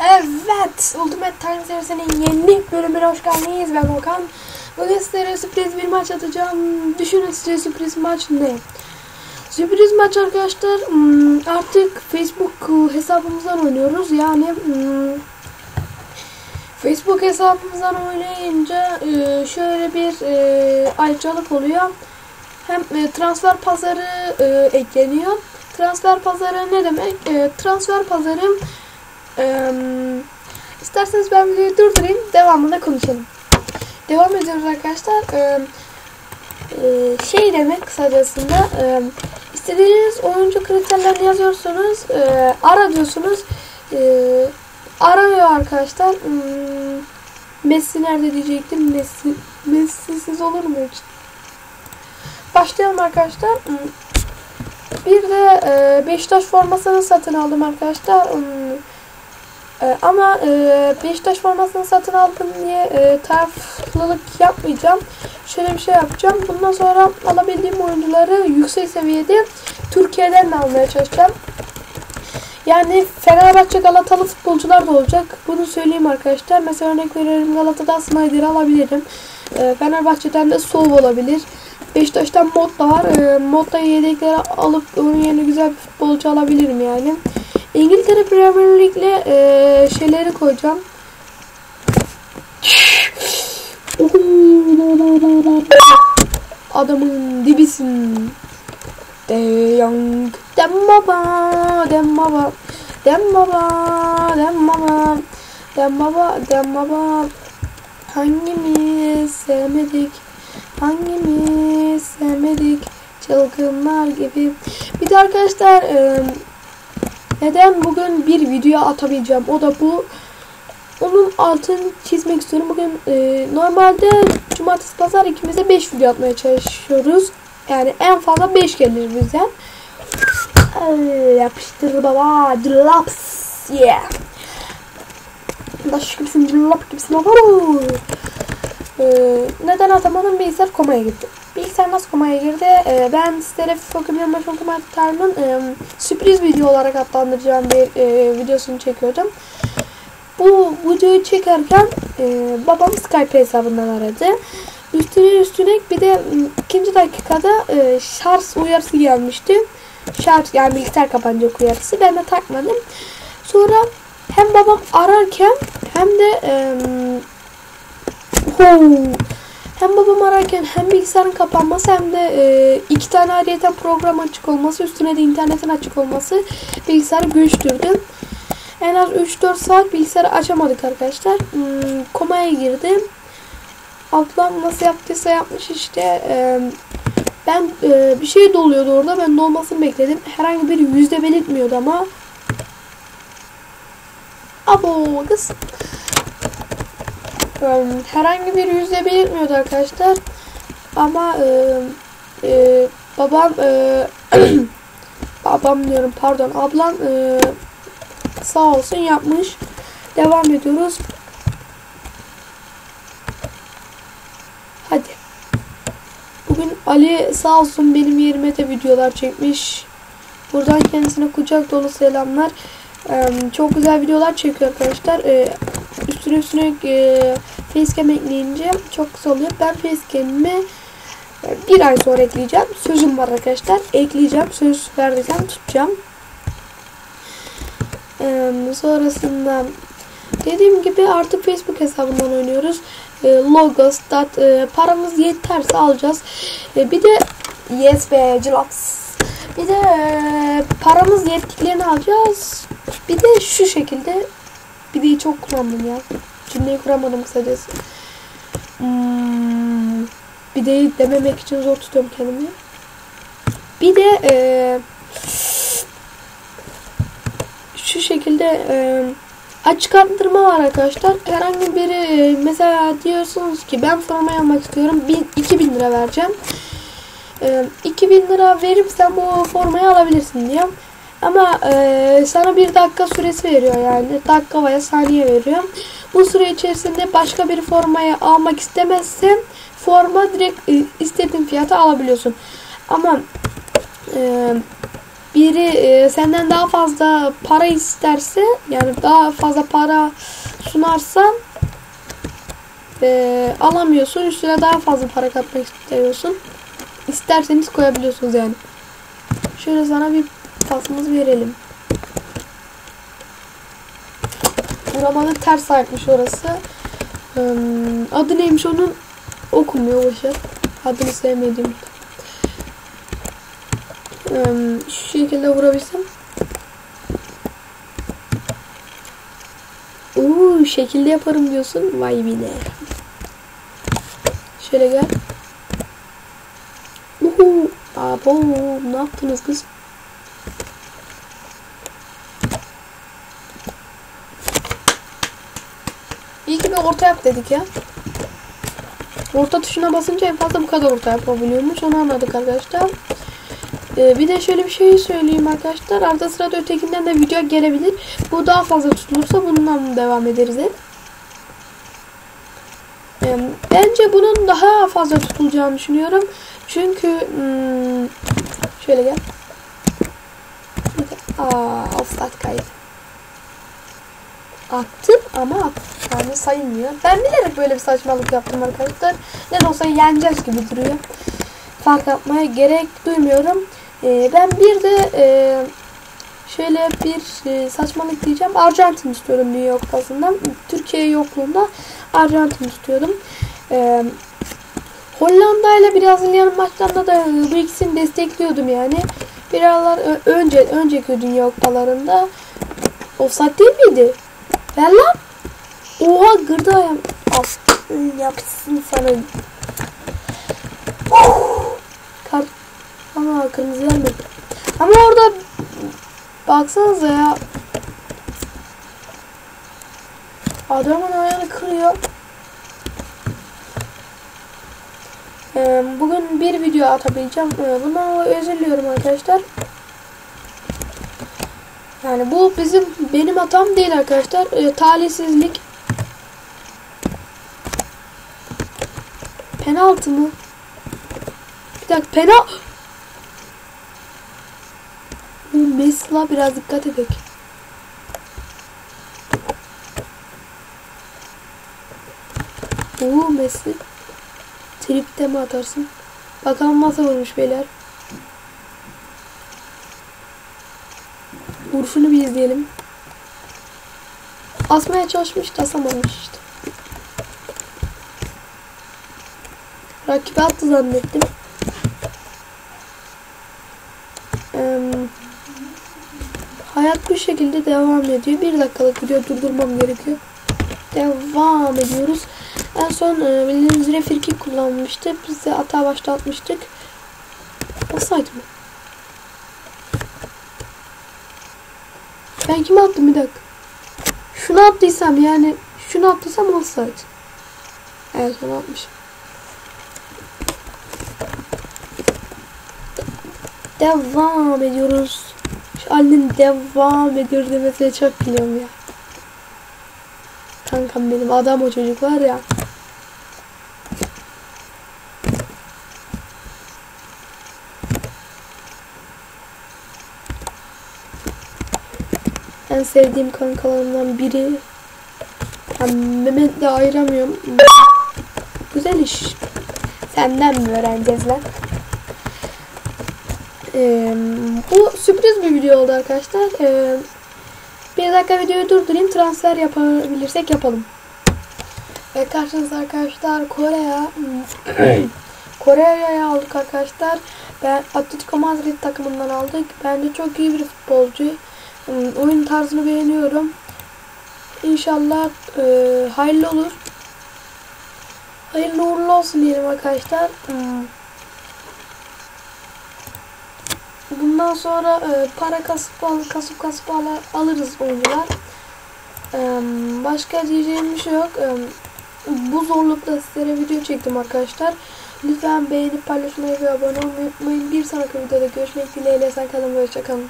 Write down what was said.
Evet, Ultimate Time serisinin yeni bölümüne hoş geldiniz. Ben Okan. Bugün sizlere sürpriz bir maç atacağım. Düşünün size sürpriz maç ne? Sürpriz maç arkadaşlar hmm, artık Facebook hesabımızdan oynuyoruz. Yani hmm, Facebook hesabımızdan oynayınca e, şöyle bir e, ayrıcalık oluyor. Hem e, transfer pazarı ekleniyor. Transfer pazarı ne demek? Transfer pazarı ee, isterseniz ben videoyu durdurayım. Devamında konuşalım. Devam ediyoruz arkadaşlar. Ee, şey demek kısacasında e, istediğiniz oyuncu kriterlerini yazıyorsunuz. E, ara diyorsunuz. E, arıyor arkadaşlar. Hmm, Messi nerede diyecektim. Messi Messi'siz olur mu hiç? Başlayalım arkadaşlar. Hmm, Bir de e, Beşiktaş formasını satın aldım arkadaşlar. Hmm, ee, ama e, Beşiktaş formasını satın aldım diye e, taraflılık yapmayacağım. Şöyle bir şey yapacağım. Bundan sonra alabildiğim oyuncuları yüksek seviyede Türkiye'den de almaya çalışacağım. Yani Fenerbahçe Galatalı futbolcular da olacak. Bunu söyleyeyim arkadaşlar. Mesela örnek veriyorum Galata'dan Snyder alabilirim. E, Fenerbahçe'den de Sov olabilir. Beşiktaş'tan Mod da var. E, Mod'da yedekleri alıp onun yerine güzel bir futbolcu alabilirim yani. İngiltere Premier League'le e, şeyleri koyacağım. Adamın dibisin. De Young. Dem baba, dem baba. Dem baba, dem baba. Dem baba, dem baba. Hangimiz sevmedik? Hangimiz sevmedik? Çılgınlar gibi. Bir de arkadaşlar e, neden bugün bir video atabileceğim? O da bu. Onun altını çizmek istiyorum. Bugün e, normalde cumartesi pazar ikimize 5 video atmaya çalışıyoruz. Yani en fazla 5 gelir bizden. Ay, yapıştır baba. Drops. Yeah. Daş gibisin, cillap gibisin. Ee, neden atamadım? Bilgisayar komaya gitti. Bilgisayar nasıl komaya girdi? Ee, ben sizlere FIFA 2025 Ultimate Time'ın e, sürpriz video olarak adlandıracağım bir e, videosunu çekiyordum. Bu videoyu çekerken e, babam Skype hesabından aradı. Üstüne üstüne bir de ikinci dakikada e, şarj uyarısı gelmişti. Şarj yani bilgisayar kapanacak uyarısı. Ben de takmadım. Sonra hem babam ararken hem de e, hem babam ararken hem bilgisayarın kapanması hem de e, iki tane ayrıyeten program açık olması üstüne de internetin açık olması bilgisayarı güçtürdü. En az 3-4 saat bilgisayarı açamadık arkadaşlar. Hmm, komaya girdim. Ablam nasıl yaptıysa yapmış işte. E, ben e, bir şey doluyordu orada. Ben dolmasını bekledim. Herhangi bir yüzde belirtmiyordu ama. Abo kız herhangi bir yüzde belirtmiyordu arkadaşlar. Ama e, e, babam e, babam diyorum pardon ablam e, sağ olsun yapmış. Devam ediyoruz. Hadi. Bugün Ali sağ olsun benim yerime de videolar çekmiş. Buradan kendisine kucak dolu selamlar. Ee, çok güzel videolar çekiyor arkadaşlar. Ee, üstüne üstüne e, facecam ekleyince çok kısa oluyor. Ben facecam'imi e, bir ay sonra ekleyeceğim. Sözüm var arkadaşlar. Ekleyeceğim. Söz verdiysem tutacağım. Ee, sonrasında dediğim gibi artık Facebook hesabından oynuyoruz. E, logos, dat, e, paramız yeterse alacağız. E, bir de yes be cilaps. Bir de e, paramız yettiklerini alacağız. Bir de şu şekilde de çok kullandım ya. Cümleyi kuramadım kısacası. Hmm, de dememek için zor tutuyorum kendimi. Bir de e, şu şekilde e, açık arttırma var arkadaşlar. Herhangi biri mesela diyorsunuz ki ben formayı almak istiyorum. 1000, 2000 lira vereceğim. E, 2000 lira verirsem bu formayı alabilirsin diyor. Ama e, sana bir dakika süresi veriyor yani. Dakika veya saniye veriyor. Bu süre içerisinde başka bir formayı almak istemezsen forma direkt e, istediğin fiyata alabiliyorsun. Ama e, biri e, senden daha fazla para isterse yani daha fazla para sunarsa e, alamıyorsun. Üstüne daha fazla para katmak istiyorsun. İsterseniz koyabiliyorsunuz yani. Şöyle sana bir pasımız verelim. Vuramadı ters ayakmış orası. Hmm, adı neymiş onun? Okumuyor boşver. Adını sevmediğim. Hmm, şu şekilde vurabilsem. Uuu şekilde yaparım diyorsun. Vay bine. Şöyle gel. Uhu. Abo ne yaptınız kız? İyi ki bir orta yap dedik ya. Orta tuşuna basınca en fazla bu kadar orta yapabiliyormuş. Onu anladık arkadaşlar. Ee, bir de şöyle bir şey söyleyeyim arkadaşlar. Arada sırada ötekinden de video gelebilir. Bu daha fazla tutulursa bundan devam ederiz hep. Ee, bence bunun daha fazla tutulacağını düşünüyorum. Çünkü hmm, şöyle gel. Aa, offside kaydı. Attım ama at, yani sayılmıyor. Ben bilerek böyle bir saçmalık yaptım arkadaşlar. Ne olsa yeneceğiz gibi duruyor. Fark atmaya gerek duymuyorum. Ee, ben bir de e, şöyle bir e, saçmalık diyeceğim. Arjantin istiyorum Dünya Kupası'ndan. Türkiye yokluğunda Arjantin istiyordum. Ee, Hollanda ile Brezilya'nın maçlarında da bu ikisini destekliyordum yani. Biralar önce önceki Dünya Kupalarında offside değil miydi? Ver lan. Oha gırdı ayağım. As yapsın sana. Ama kırmızı vermedi. Ama orada baksanıza ya. Adamın ayağını kırıyor. Bugün bir video atabileceğim. Ee, bundan özür diliyorum arkadaşlar. Yani bu bizim benim hatam değil arkadaşlar. E, talihsizlik. Penaltı mı? Bir dakika penal. Mesela biraz dikkat edelim. Oo Messi. Tripte mi atarsın? Bakalım nasıl vurmuş beyler. Vuruşunu bir izleyelim. Asmaya çalışmış da asamamış işte. Rakibi attı zannettim. Ee, hayat bu şekilde devam ediyor. Bir dakikalık video durdurmam gerekiyor. Devam ediyoruz. En son e, bildiğiniz üzere frikik kullanmıştı. Biz de hata başlatmıştık. Offside mı? Ben kime attım bir dakika. Şunu attıysam yani şunu attıysam offside. Evet onu atmışım. Devam ediyoruz. Şu Ali'nin devam ediyor demesine çok biliyorum ya. Kankam benim adam o çocuk var ya. En sevdiğim kankalarımdan biri. Ben Mehmet'le ayıramıyorum. Güzel iş. Senden mi öğreneceğiz lan? Ee, bu sürpriz bir video oldu arkadaşlar. Ee, bir dakika videoyu durdurayım. Transfer yapabilirsek yapalım. Ve karşınızda arkadaşlar Kore'ye Kore'ye aldık arkadaşlar. Ben Atletico Madrid takımından aldık. Bence çok iyi bir futbolcu. Oyun tarzını beğeniyorum. İnşallah e, hayırlı olur. Hayırlı uğurlu olsun diyelim arkadaşlar. Bundan sonra e, para kasıp al, kasıp kasıp al, alırız oyuncular. E, başka diyeceğim bir şey yok. E, bu zorlukta sizlere video çektim arkadaşlar. Lütfen beğenip paylaşmayı ve abone olmayı unutmayın. Bir sonraki videoda görüşmek dileğiyle. Sen kalın ve hoşçakalın.